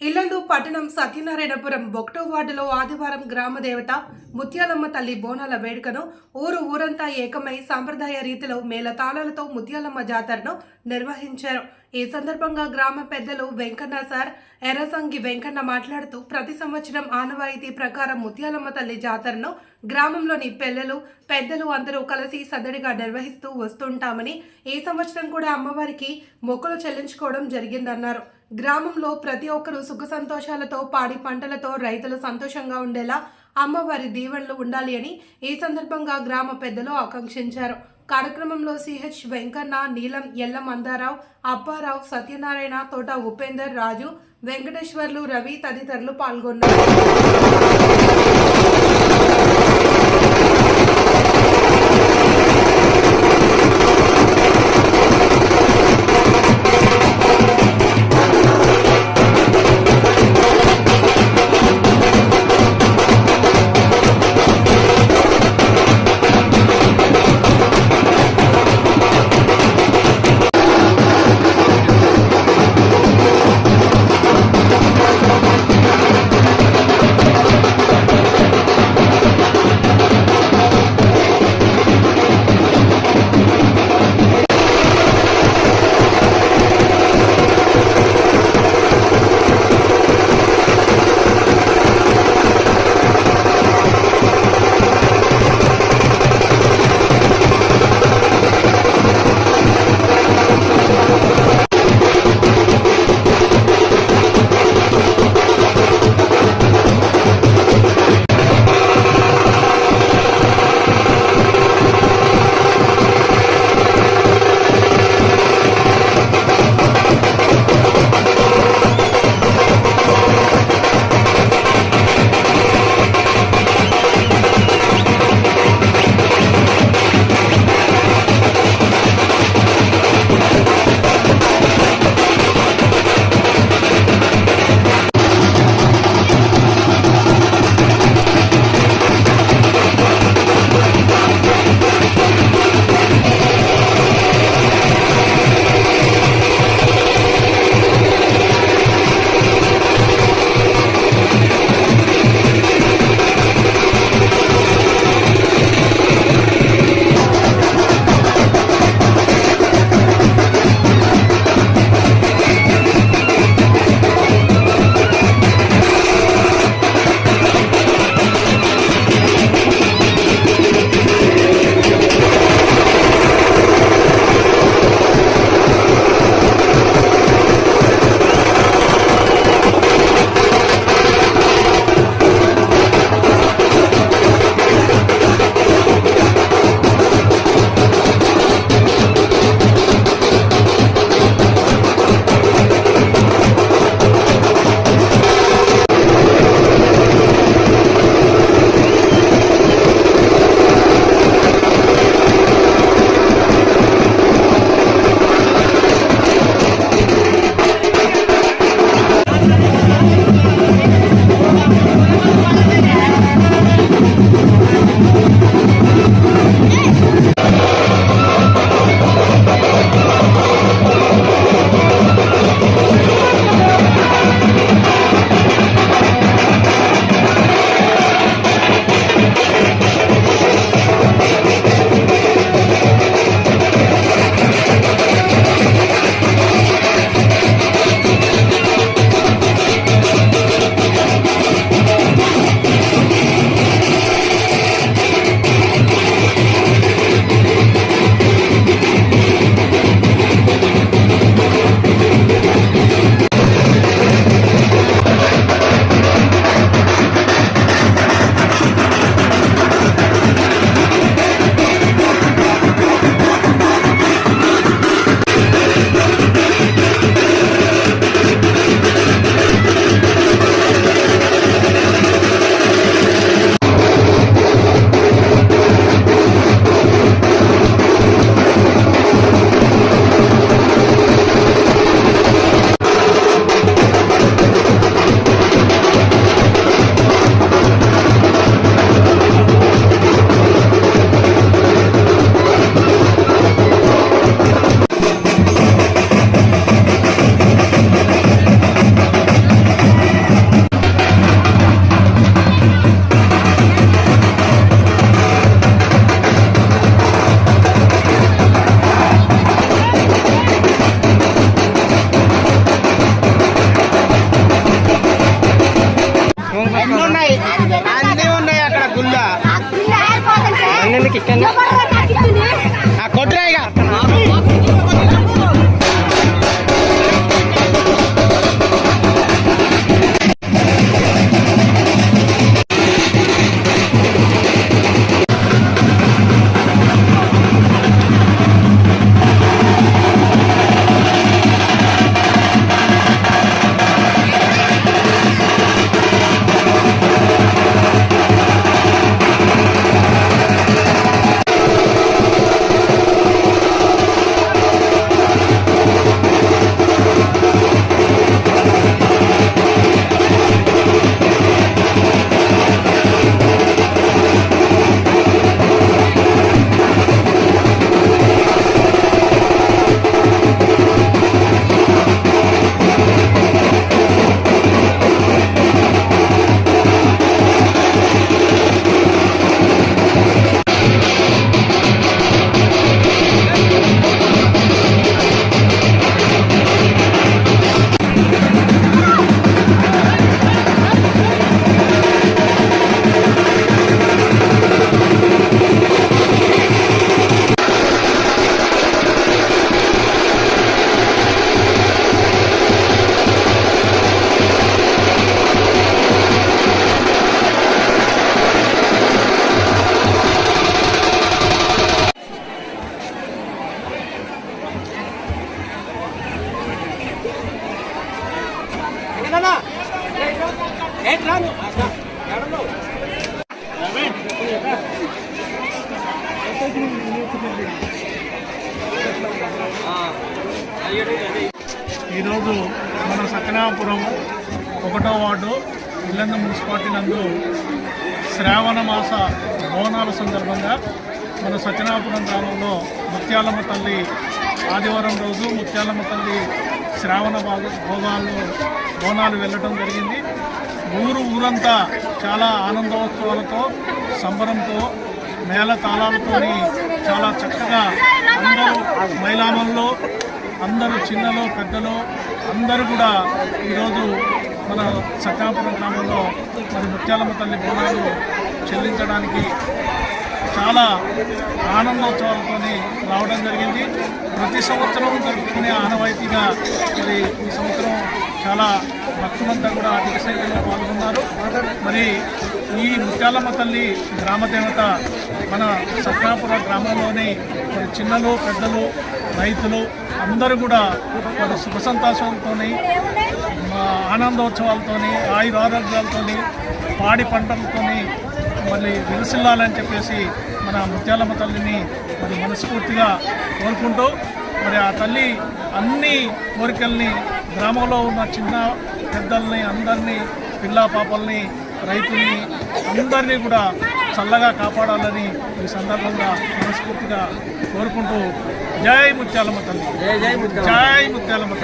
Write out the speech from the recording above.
ఇల్లలు పట్టణం సత్యనారాయణపురం ఒకటో వార్డులో ఆదివారం గ్రామ దేవత ముత్యాలమ్మ తల్లి బోనాల వేడుకను ఊరు ఊరంతా ఏకమై సాంప్రదాయ రీతిలో మేళతాళాలతో ముత్యాలమ్మ జాతరను నిర్వహించారు. ఈ సందర్భంగా గ్రామ పెద్దలు వెంకన్న సార్ ఎర్రసంగి వెంకన్న మాట్లాడుతూ ప్రతి సంవత్సరం ఆనవాయితీ ప్రకారం ముత్యాలమ్మ తల్లి జాతరను గ్రామంలోని పిల్లలు పెద్దలు అందరూ కలిసి సదడిగా నిర్వహిస్తూ వస్తుంటామని ఈ సంవత్సరం కూడా అమ్మవారికి మొక్కలు చెల్లించుకోవడం జరిగిందన్నారు. గ్రామంలో ప్రతి ఒక్కరూ సుఖ సంతోషాలతో పాడి పంటలతో రైతులు సంతోషంగా ఉండేలా అమ్మవారి దీవెనలు ఉండాలి అని ఈ సందర్భంగా గ్రామ పెద్దలు ఆకాంక్షించారు. కార్యక్రమంలో సిహెచ్ వెంకన్న నీలం ఎల్లం మందారావు అప్పారావు సత్యనారాయణ తోట ఉపేందర్ రాజు వెంకటేశ్వర్లు రవి తదితరులు పాల్గొన్నారు. ఈరోజు మన సత్యనాపురం ఒకటో వార్డు ఇల్లంద మున్సిపాలిటీ నందు శ్రావణ మాస బోనాల సందర్భంగా మన సత్యనాపురం గ్రామంలో ముత్యాలమ్మ తల్లి ఆదివారం రోజు ముత్యాలమ్మ తల్లి శ్రావణ భాగ భోగాలు బోనాలు వెళ్ళటం జరిగింది. ఊరు ఊరంతా చాలా ఆనందోత్సవాలతో సంబరంతో మేళ తాళాలతోని చాలా చక్కగా అందరూ మైలామల్లో అందరూ చిన్నలు పెద్దలు అందరూ కూడా ఈరోజు మన సఖాపురం గ్రామంలో మరి ముత్యాలమ్మ తల్లి బోనాలు చెల్లించడానికి చాలా ఆనందోత్సవాలతో రావడం జరిగింది. ప్రతి సంవత్సరం జరుపుకునే ఆనవాయితీగా మరి ఈ సంవత్సరం చాలా భక్తులంతా కూడా అధిక సంఖ్యలో పాల్గొన్నారు. మరి ఈ ముత్యాలమ్మ తల్లి గ్రామదేవత మన సత్యాపుర గ్రామంలోని మరి చిన్నలు పెద్దలు రైతులు అందరూ కూడా మరి సుఖ సంతోషాలతో ఆనందోత్సవాలతో ఆయుర ఆరోగ్యాలతో పాడి పంటలతోని మళ్ళీ విలసిల్లాలని చెప్పేసి మన ముత్యాలమ్మ తల్లిని మరి మనస్ఫూర్తిగా కోరుకుంటూ మరి ఆ తల్లి అన్ని కోరికల్ని గ్రామంలో ఉన్న చిన్న పెద్దల్ని అందరినీ పిల్ల పాపల్ని రైతుల్ని అందరినీ కూడా చల్లగా కాపాడాలని ఈ సందర్భంగా మనస్ఫూర్తిగా కోరుకుంటూ జై ముత్యాలమ్మ తల్లి. జై జై ముత్యాలమ్మ. జై ముత్యాలమ్మ